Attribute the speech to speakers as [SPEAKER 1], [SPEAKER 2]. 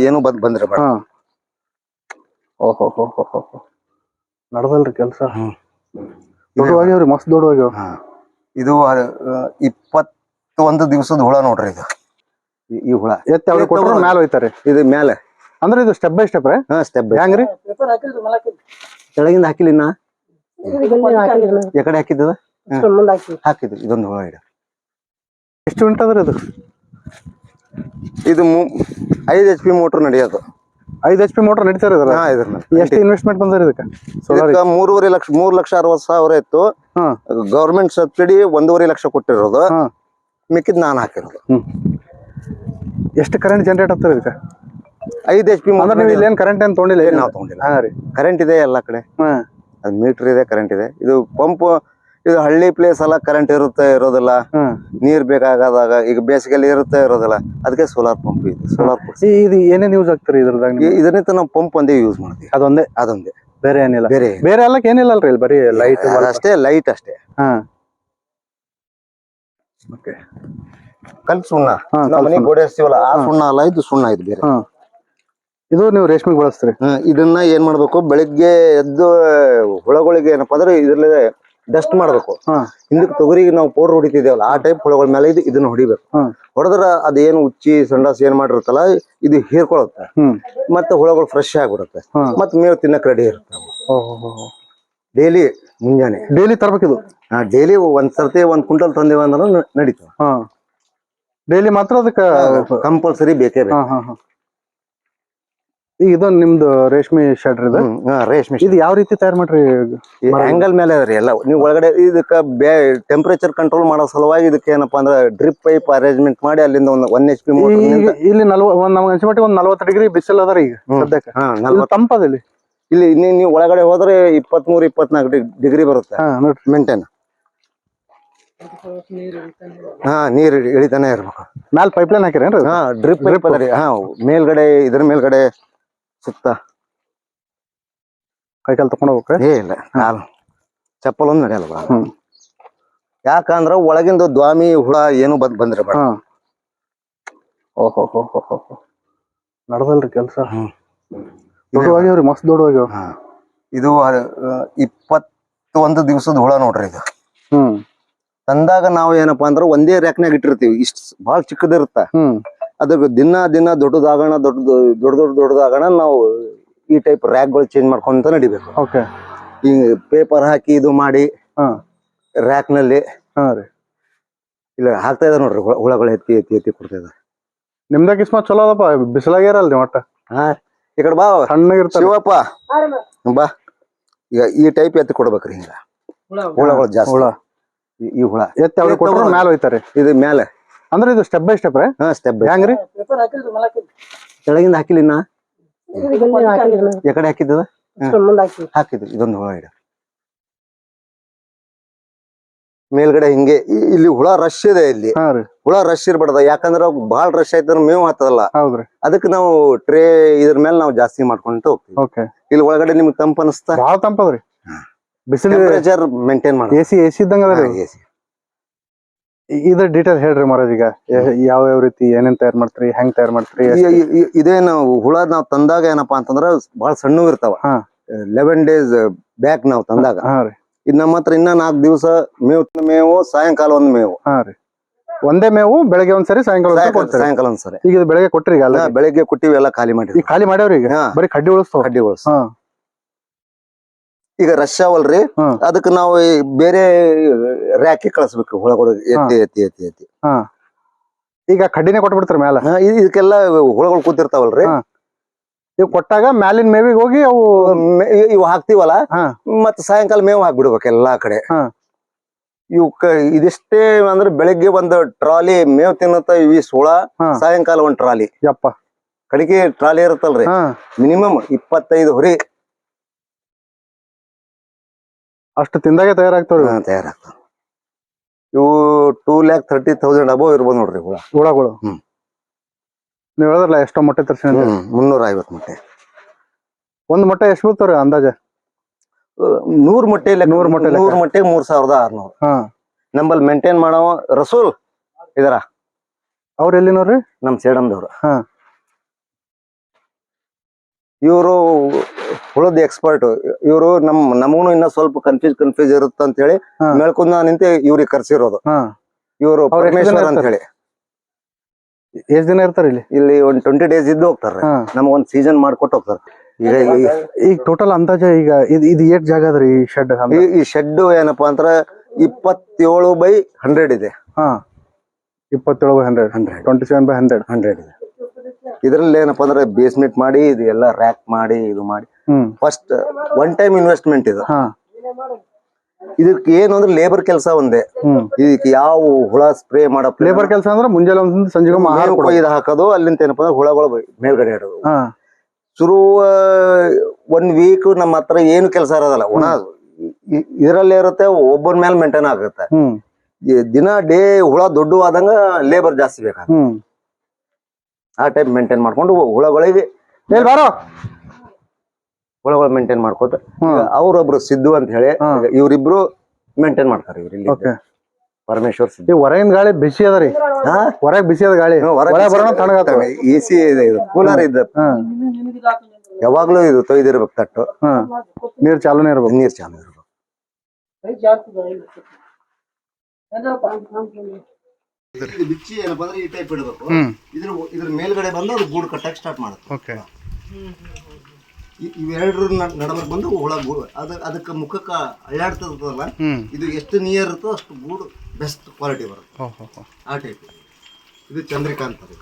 [SPEAKER 1] ಏನು ಬಂದ್ ಬಂದ್ರೆ
[SPEAKER 2] ಹಾ ಓಹೋ ಹೋ. ಹೋ ಹೋ ಹೋ ನಡ್ದಲ್ರಿ ಕೆಲ್ಸ.
[SPEAKER 1] ಹ್ಮ್.
[SPEAKER 2] ಮಸ್ತ್ ದೊಡ್ಡವಾಗ್ಯಾವ
[SPEAKER 1] ಹಾ. ಇದು ಇಪ್ಪತ್ತೊಂದು ದಿವಸದ ಹುಳ ನೋಡ್ರಿ ಇದು. ಈ- ಈ ಹುಳ.
[SPEAKER 2] ಎತ್ತ ಅವ್ರಿಗೆ ಕೊಟ್ಟರೆ ಮ್ಯಾಲ ಹೋಯ್ತಾರೆ.
[SPEAKER 1] ಇದು ಮೇಲೆ
[SPEAKER 2] ಅಂದ್ರೆ ಇದು ಸ್ಟೆಪ್ ಬೈ ಸ್ಟೆಪ್ ರೀ?
[SPEAKER 1] ಹಾ ಸ್ಟೆಪ್
[SPEAKER 2] ಹೆಂಗ್ರಿ?
[SPEAKER 1] ಕೆಳಗಿಂದ ಹಾಕಿಲ್ಲ ಇನ್ನ? ಎಕಡೆ ಹಾಕಿದ್ದದ? ಹಾಕಿದ್ದು ಇದೊಂದು ಹುಳ ಇಡ
[SPEAKER 2] ಎಷ್ಟು ಉಂಟದ್ರಿ ಇದು
[SPEAKER 1] ಇದು ಮು- ಐದು ಎಚ್ ಪಿ ಮೋಟರ್ ನಡೆಯೋದು.
[SPEAKER 2] ಐದು ಎಚ್ ಪಿ ಮೋಟರ್ ನಡೀತಾರೆ ಇದ್ರ
[SPEAKER 1] ಹಾ ಇದ್ರ
[SPEAKER 2] ಎಷ್ಟು ಇನ್ವೆಸ್ಟ್ಮೆಂಟ್ ಬಂದ್ರಿ ಇದಕ್ಕೆ? ಸೋಲಾರ್
[SPEAKER 1] ಇದಕ್ಕ ಮೂರುವರೆ ಲಕ್ಷ ಮೂರು ಲಕ್ಷ ಅರವತ್ತು ಸಾವಿರ ಇತ್ತು. ಗೌರ್ಮೆಂಟ್ ಸಬ್ಸಿಡಿ ಒಂದೂವರೆ ಲಕ್ಷ ಕೊಟ್ಟಿರೋದು. ಮಿಕ್ಕಿದ್ ನಾನು ಹಾಕಿರೋದು.
[SPEAKER 2] ಎಷ್ಟು ಕರೆಂಟ್ ಜನರೇಟ್ ಆಗ್ತದೆ ಇದಕ್ಕೆ?
[SPEAKER 1] ಐದು ಎಚ್ ಪಿ
[SPEAKER 2] ಅಂದ್ರೆ ನೀವು ಇಲ್ಲೇನು ಕರೆಂಟ್ ಏನು ತೊಗೊಂಡಿಲ್ಲ
[SPEAKER 1] ಏನ್? ನಾವು ತಗೊಂಡಿಲ್ಲ.
[SPEAKER 2] ಹಾಂ ರೀ.
[SPEAKER 1] ಕರೆಂಟ್ ಇದೆ ಎಲ್ಲ ಕಡೆ.
[SPEAKER 2] ಹಾಂ.
[SPEAKER 1] ಅದು ಮೀಟರ್ ಇದೆ ಕರೆಂಟ್ ಇದೆ. ಇದು ಪಂಪ್ ಇದು ಹಳ್ಳಿ ಪ್ಲೇಸ್ ಎಲ್ಲ ಕರೆಂಟ್ ಇರುತ್ತೆ ಇರೋದಿಲ್ಲ. ನೀರ್ ಬೇಕಾಗದಾಗ ಈಗ ಬೇಸಿಗೆಯಲ್ಲಿ ಇರುತ್ತೆ ಇರೋದಿಲ್ಲ. ಅದಕ್ಕೆ ಸೋಲಾರ್ ಪಂಪ್ ಇದೆ ಸೋಲಾರ್
[SPEAKER 2] ಪಂಪ್ ಇದು ಏನೇನ್ ಯೂಸ್ ಆಗ್ತಾರೆ ಇದ್ರದಾಗ
[SPEAKER 1] ಇದನ್ನೇ ನಾವು ಪಂಪ್ ಒಂದೇ ಯೂಸ್ ಮಾಡ್ತೀವಿ.
[SPEAKER 2] ಅದೊಂದೇ?
[SPEAKER 1] ಅದೊಂದೇ.
[SPEAKER 2] ಬೇರೆ ಏನಿಲ್ಲ.
[SPEAKER 1] ಬೇರೆ
[SPEAKER 2] ಬೇರೆ ಎಲ್ಲ ಏನಿಲ್ಲ ಅಲ್ರಿ ಇಲ್ಲಿ ಬರೀ ಲೈಟ್
[SPEAKER 1] ಅಷ್ಟೇ ಲೈಟ್ ಅಷ್ಟೇ. ಕಲ್ ಸುಣ್ಣ
[SPEAKER 2] ಸುಣ್ಣ.
[SPEAKER 1] ಗೋಡೆ ಹಚ್ತೀವಲ್ಲ ಆ ಸುಣ್ಣ ಅಲ್ಲ ಇದು ಸುಣ್ಣ ಇದು ಬೇರೆ.
[SPEAKER 2] ಇದು ನೀವು ರೇಷ್ಮೆಗೆ ಬಳಸ್ತೀರಿ?
[SPEAKER 1] ಇದನ್ನ ಏನ್ ಮಾಡ್ಬೇಕು? ಬೆಳಿಗ್ಗೆ ಎದ್ದು ಹುಳಗಳಿಗೆ ಏನಪ್ಪಾ ಅಂದ್ರೆ ಇದ್ರಲ್ಲೇ ಡಸ್ಟ್ ಮಾಡ್ಬೇಕು. ಹಿಂದಕ್ಕೆ ತೊಗರಿಗೆ ನಾವು ಪೌಡರ್ ಹೊಡಿತಿದ್ದೇವಲ್ಲ ಆ ಟೈಪ್ ಹುಳಗಳ ಮೇಲೆ ಇದು ಇದನ್ನ ಹೊಡಿಬೇಕು. ಹೊಡೆದ್ರ ಅದೇನು ಉಚ್ಚಿ ಸಂಡಾಸ್ ಏನ್ ಮಾಡಿರುತ್ತಲ್ಲ ಇದು ಹೀರ್ಕೊಳುತ್ತೆ. ಮತ್ತೆ ಹುಳಗಳು ಫ್ರೆಶ್ ಆಗಿಬಿಡುತ್ತೆ ಮತ್ತೆ ಮೇವು ತಿನ್ನಕ್ ರೆಡಿ ಇರುತ್ತೆ. ಡೈಲಿ ಮುಂಜಾನೆ.
[SPEAKER 2] ಡೈಲಿ ತರ್ಬೇಕಿದು
[SPEAKER 1] ಡೈಲಿ ಒಂದ್ ಸರ್ತಿ ಒಂದ್ ಕುಂಟಲ್ ತಂದೇವ ಅಂದ್ರೆ
[SPEAKER 2] ನಡೀತಾವ ಡೈಲಿ ಮಾತ್ರ ಅದಕ್ಕೆ
[SPEAKER 1] ಕಂಪಲ್ಸರಿ ಬೇಕೇ ಬೇಕು.
[SPEAKER 2] ಹಾ ಹಾ ಹಾ ಈಗ ಇದು ನಿಮ್ದು ರೇಷ್ಮೆ ಶೆಡ್ ಇದು?
[SPEAKER 1] ರೇಷ್ಮೆ
[SPEAKER 2] ಇದು ಯಾವ ರೀತಿ ತಯಾರು ಮಾಡ್ರಿ
[SPEAKER 1] ಆಂಗಲ್ ಮೇಲೆ ಅದ್ರಿ ಎಲ್ಲ. ನೀವು ಒಳಗಡೆ ಇದಕ್ಕ ಟೆಂಪರೇಚರ್ ಕಂಟ್ರೋಲ್ ಮಾಡೋ ಸಲುವಾಗಿ ಇದಕ್ಕೆ ಏನಪ್ಪಾ ಅಂದ್ರೆ ಡ್ರಿಪ್ ಪೈಪ್ ಅರೇಂಜ್ಮೆಂಟ್ ಮಾಡಿ ಅಲ್ಲಿಂದ ಒಂದು ಒನ್ ಎಚ್ ಪಿ
[SPEAKER 2] ಇಲ್ಲಿ ನಲ್ವ ಒಂದ್ ನಮ್ಗೆ ಅನ್ಸಿಮಟ್ಟಿಗೆ ಒಂದ್ ನಲ್ವತ್ತು ಡಿಗ್ರಿ ಬಿಸಿಲು ಅದ ಈಗ ಸದ್ಯಕ್ಕೆ. ತಂಪದ ಇಲ್ಲಿ.
[SPEAKER 1] ಇಲ್ಲಿ ನೀವು ಒಳಗಡೆ ಹೋದ್ರೆ ಇಪ್ಪತ್ಮೂರು ಇಪ್ಪತ್ನಾಲ್ಕು ಡಿಗ್ರಿ ಬರುತ್ತೆ. ಮೇಂಟೈನ್ ಹಾ ನೀರ್ ಇಳಿ- ಇಳಿತಾನೆ ಇರ್ಬೇಕು.
[SPEAKER 2] ಮ್ಯಾಲ್ ಪೈಪ್ಲೈನ್ ಹಾಕಿರೇನ್ರಿ
[SPEAKER 1] ಹಾ ಡ್ರಿಪ್ ಪೈಪ್ ಅದ ರೀ. ಹಾ ಮೇಲ್ಗಡೆ ಇದ್ರ ಮೇಲ್ಗಡೆ ಸುತ್ತ?
[SPEAKER 2] ಕೈಕಾಲು ತಕೊಂಡ್ ತಗೊಂಡ್
[SPEAKER 1] ಏ ಇಲ್ಲ. ನಾಲ್ ಚಪ್ಪಲ್ ಒಂದು ನಡೆಯಲ್ಲ.
[SPEAKER 2] ಹ್ಮ್.
[SPEAKER 1] ಯಾಕಂದ್ರ ಒಳಗಿಂದ ದ್ವಾಮಿ ಹುಳ ಏನು ಬಂದ್ ಬಂದ್ರೆ ಬೇಡ.
[SPEAKER 2] ಹಾ. ಓಹೋ ಹೋ ಹೋ ಹೋ ಹೋ ನಡ್ದಲ್ರಿ ಕೆಲ್ಸ.
[SPEAKER 1] ಹ್ಮ್.
[SPEAKER 2] ದೊಡ್ಡವಾಗ್ಯಾವ್ರಿ ಮಸ್ತ್ ದೊಡ್ಡವಾಗ್ಯಾವ
[SPEAKER 1] ಹಾ. ಇದು ಇಪ್ಪತ್ತೊಂದು ದಿವಸದ ಹುಳ ನೋಡ್ರಿ ಇದು.
[SPEAKER 2] ಹ್ಮ್.
[SPEAKER 1] ತಂದಾಗ ನಾವು ಏನಪ್ಪಾ ಅಂದ್ರ ಒಂದೇ ರ್ಯಾಕ್ನಾಗ ಇಟ್ಟಿರ್ತೀವಿ. ಇಷ್ಟ ಬಹಳ ಚಿಕ್ಕದಿರುತ್ತ.
[SPEAKER 2] ಹ್ಮ್.
[SPEAKER 1] ಅದಕ್ಕೆ ದಿನ ದಿನ ದೊಡ್ಡದಾಗೋಣ ದೊಡ್ಡ ದೊಡ್ಡ ದೊಡ್ಡ ದೊಡ್ಡದಾಗೋಣ ನಾವು ಈ ಟೈಪ್ ರ್ಯಾಕ್ಗಳು ಚೇಂಜ್ ಮಾಡ್ಕೊಂತ ನಡಿಬೇಕು.
[SPEAKER 2] ಓಕೆ
[SPEAKER 1] ಈ ಪೇಪರ್ ಹಾಕಿ ಇದು ಮಾಡಿ
[SPEAKER 2] ಹಾ.
[SPEAKER 1] ರ್ಯಾಕ್ನಲ್ಲಿ
[SPEAKER 2] ಹಾ ರೀ.
[SPEAKER 1] ಇಲ್ಲ ಹಾಕ್ತಾ ಇದಾವೆ ನೋಡ್ರಿ ಹುಳ- ಹುಳಗಳು ಎತ್ತಿ ಎತ್ತಿ ಎತ್ತಿ ಕೊಡ್ತಾ ಇದಾರೆ.
[SPEAKER 2] ನಿಮ್ದ ಕಿಸ್ಮತ್ ಚಲೋ ಅದಪ್ಪ ಬಿಸಿಲಾಗ್ಯಾರಲ್ರಿ ಒಟ್ಟ.
[SPEAKER 1] ಹಾ ಈ ಕಡೆ ಬಾ
[SPEAKER 2] ಸಣ್ಣಗಿರ್ತಾರ
[SPEAKER 1] ಶಿವಪ್ಪ. ಬಾ. ಈಗ ಈ ಟೈಪ್ ಎತ್ತಿ ಕೊಡ್ಬೇಕ್ರಿ ಹಿಂಗ. ಹುಳಗಳು ಜಾಸ್ತಿ.
[SPEAKER 2] ಹುಳ.
[SPEAKER 1] ಈ- ಹುಳ.
[SPEAKER 2] ಎತ್ತಿ ಅವ್ರಿಗೆ ಕೊಟ್ಟರೆ ಮ್ಯಾಲ ಹೋಯ್ತಾರೆ.
[SPEAKER 1] ಇದು ಮೇಲೆ
[SPEAKER 2] ಅಂದ್ರೆ ಇದು ಸ್ಟೆಪ್ ಬೈ ಸ್ಟೆಪ್ ರೀ?
[SPEAKER 1] ಹಾ ಸ್ಟೆಪ್
[SPEAKER 2] ಹೆಂಗ್ರಿ?
[SPEAKER 1] ಕೆಳಗಿಂದ ಹಾಕಿಲ್ಲ ಇನ್ನ? ಎಕಡೆ ಹಾಕಿದ್ದದ? ಹಾಕಿದ್ದು ಇದೊಂದು ಹುಳ ಇಡ ಮೇಲ್ಗಡೆ ಹಿಂಗೆ ಇಲ್ಲಿ ಹುಳ ರಶ್ ಇದೆ ಇಲ್ಲಿ. ಹುಳ ರಶ್ ಇರ್ಬಾರ್ದ ಯಾಕಂದ್ರ ಬಹಳ ರಶ್ ಆಯ್ತಂದ್ರ ಮೇವು ಹತ್ತದಲ್ಲ
[SPEAKER 2] ಹೌದ್ರಿ.
[SPEAKER 1] ಅದಕ್ಕೆ ನಾವು ಟ್ರೇ ಇದ್ರ ಮೇಲೆ ನಾವು ಜಾಸ್ತಿ ಮಾಡ್ಕೊಂತ ಹೋಗ್ತೀವಿ.
[SPEAKER 2] ಓಕೆ
[SPEAKER 1] ಇಲ್ಲಿ ಒಳಗಡೆ ನಿಮ್ಗೆ ತಂಪ ಅನಿಸ್ತಾ?
[SPEAKER 2] ಬಹಳ ತಂಪದ್ರಿ ಬಿಸಿಲು
[SPEAKER 1] ಟೆಂಪರೇಚರ್ ಮೇಂಟೈನ್ ಮಾಡಿ.
[SPEAKER 2] ಎಸಿ ಎಸಿ ಎ ಸಿ ಇದ್ದಂಗ ಎಸಿ ಇದ್ರ ಡೀಟೇಲ್ ಹೇಳ್ರಿ ಮಹಾರಾಜ್ ಈಗ. ಯಾವ ಯಾವ ರೀತಿ ಏನೇನ್ ತಯಾರ್ ಮಾಡ್ತೀರಿ ಹೆಂಗ್ ತಯಾರ್ ಮಾಡ್ತೀರಿ?
[SPEAKER 1] ಇದೇನು ಹುಳ ನಾವ್ ತಂದಾಗ ಏನಪ್ಪಾ ಅಂತಂದ್ರ ಬಹಳ ಸಣ್ಣ ಇರ್ತಾವ. ಲೆವೆನ್ ಡೇಸ್ ಬ್ಯಾಕ್ ನಾವ್ ತಂದಾಗ. ಇದ್ ನಮ್ಮ ಹತ್ರ ಇನ್ನ ನಾಲ್ಕು ದಿವಸ ಮೇವು ಮೇವು ಸಾಯಂಕಾಲ ಒಂದ್ ಮೇವು.
[SPEAKER 2] ಹಾ ರೀ. ಒಂದೇ ಮೇವು ಬೆಳಗ್ಗೆ ಒಂದ್ಸರಿ ಸಾಯಂಕಾಲ
[SPEAKER 1] ಸಾಯಂಕಾಲ ಒಂದ್ಸರಿ.
[SPEAKER 2] ಈಗ ಇದು ಬೆಳಗ್ಗೆ ಕೊಟ್ರಿ ಈಗ
[SPEAKER 1] ಬೆಳಿಗ್ಗೆ ಕೊಟ್ಟಿವಿ ಎಲ್ಲ ಖಾಲಿ ಮಾಡಿ
[SPEAKER 2] ಖಾಲಿ ಮಾಡ್ಯಾವ್ರಿ ಈಗ. ಬರೀ ಕಡ್ಡಿ ಉಳಿಸ್ತಾವ?
[SPEAKER 1] ಕಡ್ಡಿ
[SPEAKER 2] ಹಾ.
[SPEAKER 1] ಈಗ ರಶ್ ಅವಲ್ರಿ ಅದಕ್ಕ ನಾವು ಬೇರೆ ರ್ಯಾಕಿ ಕಳಿಸ್ಬೇಕು ಹುಳಗಳು ಎತ್ತಿ ಎತ್ತಿ ಎತ್ತಿ ಎತ್ತಿ.
[SPEAKER 2] ಈಗ ಕಡ್ಡಿನೇ ಕೊಟ್ಬಿಡ್ತಾರ ಮ್ಯಾಲ.
[SPEAKER 1] ಇದಕ್ಕೆಲ್ಲ ಹುಳಗಳು ಕೂತಿರ್ತಾವಲ್ರಿ.
[SPEAKER 2] ನೀವು ಈಗ ಕೊಟ್ಟಾಗ ಮ್ಯಾಲಿನ ಮೇವಿಗೆ ಹೋಗಿ ಅವು
[SPEAKER 1] ಇವು ಹಾಕ್ತಿವಲ್ಲ ಮತ್ತೆ ಸಾಯಂಕಾಲ ಮೇವು ಹಾಕ್ಬಿಡ್ಬೇಕು ಎಲ್ಲಾ ಕಡೆ.
[SPEAKER 2] ಇವಕ್ಕ
[SPEAKER 1] ಇವು ಇದಿಷ್ಟೇ ಅಂದ್ರೆ ಬೆಳಿಗ್ಗೆ ಒಂದು ಟ್ರಾಲಿ ಮೇವ್ ತಿನ್ನತ್ತ ಇವಿ ಸೋಳ. ಸಾಯಂಕಾಲ ಒಂದ್ ಟ್ರಾಲಿ.
[SPEAKER 2] ಯಪ್ಪ.
[SPEAKER 1] ಕಡಿಗೆ ಟ್ರಾಲಿ ಇರುತ್ತಲ್ರಿ. ಮಿನಿಮಮ್ ಇಪ್ಪತ್ತೈದು ಹೊರಿ
[SPEAKER 2] ಅಷ್ಟು ತಿಂದಾಗೆ ತಯಾರಾಗ್ತಾವ್ರಿ ಇವು
[SPEAKER 1] ತಯಾರಾಗ್ತಾವ. ಇವು two lakh thirty thousand above ಇರ್ಬೋದು ನೋಡ್ರಿ ಹುಳ
[SPEAKER 2] ಹುಳಗಳು.
[SPEAKER 1] ಹ್ಮ್.
[SPEAKER 2] ನೀವ್ ಹೇಳಿದ್ರಲ್ಲ ಎಷ್ಟೋ ಮೊಟ್ಟೆ ತರ್ಸಿ.
[SPEAKER 1] ಮುನ್ನೂರ ಐವತ್ ಮೊಟ್ಟೆ.
[SPEAKER 2] ಒಂದ್ ಮೊಟ್ಟೆ ಎಷ್ಟು ಬೀಳ್ತಾವ್ರಿ ಅಂದಾಜ?
[SPEAKER 1] ನೂರ್ ಮೊಟ್ಟೆ
[SPEAKER 2] ನೂರ್ ಮೊಟ್ಟೆ.
[SPEAKER 1] ನೂರ್ ಮೊಟ್ಟೆ ಮೂರ್ ಸಾವಿರದ ಆರ್ನೂರು.
[SPEAKER 2] ಹಾ.
[SPEAKER 1] ನಂಬಲ್ಲಿ ಮೇಂಟೈನ್ ಮಾಡೋ ರಸೂಲ್ ಇದರ.
[SPEAKER 2] ಅವ್ರ ಎಲ್ಲಿನವ್ರಿ
[SPEAKER 1] ನಮ್ ಸೇಡಮ್ದವ್ರು
[SPEAKER 2] ಹಾ.
[SPEAKER 1] ಇವರು ಹುಳದ ಎಕ್ಸ್ಪರ್ಟ್ ಇವರು ನಮ್ ನಮಗೂ ಇನ್ನ ಸ್ವಲ್ಪ ಕನ್ಫ್ಯೂಸ್ ಕನ್ಫ್ಯೂಸ್ ಇರುತ್ತೆ ಅಂತ ಹೇಳಿ
[SPEAKER 2] ಹಾ.
[SPEAKER 1] ಮೇಲ್ಕುಂದ ನಿಂತೆ ಇವ್ರಿಗೆ ಕರ್ಸಿರೋದು.
[SPEAKER 2] ಹಾ.
[SPEAKER 1] ಇವರು ಪರಮೇಶ್ವರ್ ಅಂತ ಹೇಳಿ.
[SPEAKER 2] ಎಷ್ಟ್ ದಿನ ಇರ್ತಾರೆ ಇಲ್ಲಿ?
[SPEAKER 1] ಇಲ್ಲಿ ಒಂದ್ ಟ್ವೆಂಟಿ ಡೇಸ್ ಇದ್ದು ಹೋಗ್ತಾರೆ.
[SPEAKER 2] ನಮಗ್
[SPEAKER 1] ಒಂದ್ ಸೀಸನ್ ಮಾಡ್ಕೊಟ್ಟು ಹೋಗ್ತಾರೆ. ಈಗ ಈ-
[SPEAKER 2] ಈಗ ಟೋಟಲ್ ಅಂದಾಜ ಈಗ ಇದು ಇದು ಏಟ್ ಜಾಗ ಅದ್ರಿ ಈ ಶೆಡ್
[SPEAKER 1] ಈ- ಶೆಡ್ ಏನಪ್ಪಾ ಅಂದ್ರ ಇಪ್ಪತ್ತೇಳು ಬೈ ಹಂಡ್ರೆಡ್ ಇದೆ.
[SPEAKER 2] ಹಾ. ಇಪ್ಪತ್ತೇಳು by hundred
[SPEAKER 1] hundred
[SPEAKER 2] twenty seven by hundred
[SPEAKER 1] hundred ಇದೆ. ಇದ್ರಲ್ಲಿ ಏನಪ್ಪಾ ಅಂದ್ರೆ ಬೇಸ್ಮೆಂಟ್ ಮಾಡಿ ಇದು ಎಲ್ಲ ರ್ಯಾಕ್ ಮಾಡಿ ಇದು ಮಾಡಿ. ಫಸ್ಟ್ ಒನ್ ಟೈಮ್ ಇನ್ವೆಸ್ಟ್ಮೆಂಟ್ ಇದು. ಇದಕ್ಕೆ ಏನು ಅಂದ್ರೆ ಲೇಬರ್ ಕೆಲಸ ಒಂದೇ. ಇದಕ್ಕೆ ಯಾವ ಹುಳ ಸ್ಪ್ರೇ ಮಾಡೋ
[SPEAKER 2] ಲೇಬರ್ ಕೆಲಸ ಅಂದ್ರೆ ಮುಂಜಾನೆ ಒಂದ್ ಸಂಜೆ ಆಹಾರ
[SPEAKER 1] ಮೇವು ಹಾಕೋದು ಅಲ್ಲಿಂದ ಏನಪ್ಪ ಅಂದ್ರೆ ಹುಳಗಳು ಮೇಲ್ಗಡೆ ಇಡೋದು
[SPEAKER 2] ಹಾ.
[SPEAKER 1] ಶುರು ಒನ್ ವೀಕ್ ನಮ್ಮ ಹತ್ರ ಏನು ಕೆಲಸ ಇರೋದಲ್ಲ ಒಣ ಇದರಲ್ಲೇ ಇರುತ್ತೆ ಒಬ್ಬನ ಮೇಲೆ ಮೇಂಟೈನ್ ಆಗುತ್ತೆ. ದಿನ ಡೇ ಹುಳ ದೊಡ್ಡ ಆದಂಗ ಲೇಬರ್ ಜಾಸ್ತಿ ಬೇಕಾಗುತ್ತೆ. ಆ ಟೈಪ್ ಮೇಂಟೈನ್ ಮಾಡ್ಕೊಂಡು ಹುಳಗಳಿಗೆ
[SPEAKER 2] ಬಾರೋ.
[SPEAKER 1] ಹುಳಗಳು ಮೇಂಟೈನ್ ಮಾಡ್ಕೋತ ಅವ್ರೊಬ್ರು ಸಿದ್ದು ಅಂತ ಹೇಳಿ ಇವ್ರಿಬ್ರು ಮೇಂಟೈನ್ ಮಾಡ್ತಾರೆ ಇವ್ರು ಇಲ್ಲಿ
[SPEAKER 2] ಓಕೆ
[SPEAKER 1] ಪರಮೇಶ್ವರ್ ಸಿದ್ದು.
[SPEAKER 2] ಈ ಹೊರಗಿನ ಗಾಳಿ ಬಿಸಿ ಅದ ರೀ.
[SPEAKER 1] ಹಾ?
[SPEAKER 2] ಹೊರಗ್ ಬಿಸಿ ಅದ ಗಾಳಿ. ಬರೋಣ ತಣ್ಣಗಾಗ್ತವೆ
[SPEAKER 1] ಎ ಸಿ ಇದೆ ಇದು. ಕೂಲರ್ ಇದೆ.
[SPEAKER 2] ಹಾ
[SPEAKER 1] ಯಾವಾಗ್ಲೂ ಇದು ತೊಯ್ದಿರ್ಬೇಕು ತಟ್ಟು.
[SPEAKER 2] ನೀರ್ ಚಾಲೂನೇ ಇರ್ಬೇಕು.
[SPEAKER 1] ನೀರ್ ಚಾಲು ಇರ್ಬೇಕು. ಇದು ಬಿಚ್ಚಿ ಏನಪ್ಪ ಅಂದ್ರೆ ಈ ಟೈಪ್ ಇಡಬೇಕು. ಇದ್ರ ಇದ್ರ ಮೇಲ್ಗಡೆ ಬಂದು ಅದು ಗೂಡು ಕಟ್ಟಕ್ ಸ್ಟಾರ್ಟ್ ಮಾಡುತ್ತೆ.
[SPEAKER 2] ಓಕೆ
[SPEAKER 1] ಇವೆರಡರ ನಡಬರ್ಕ್ ಬಂದು ಹುಳ ಗೂಡು ಅದ ಅದಕ್ಕೆ ಮುಖಕ್ಕೆ ಅಳ್ಳಾಡ್ತದಲ್ಲ ಇದು ಎಷ್ಟು ನಿಯರ್ ಇರುತ್ತೋ ಅಷ್ಟು ಗೂಡು ಬೆಸ್ಟ್ ಕ್ವಾಲಿಟಿ ಬರುತ್ತೆ. ಆ ಟೈಪ್ ಇದು ಚಂದ್ರಿಕಾ ಅಂತಾರೆ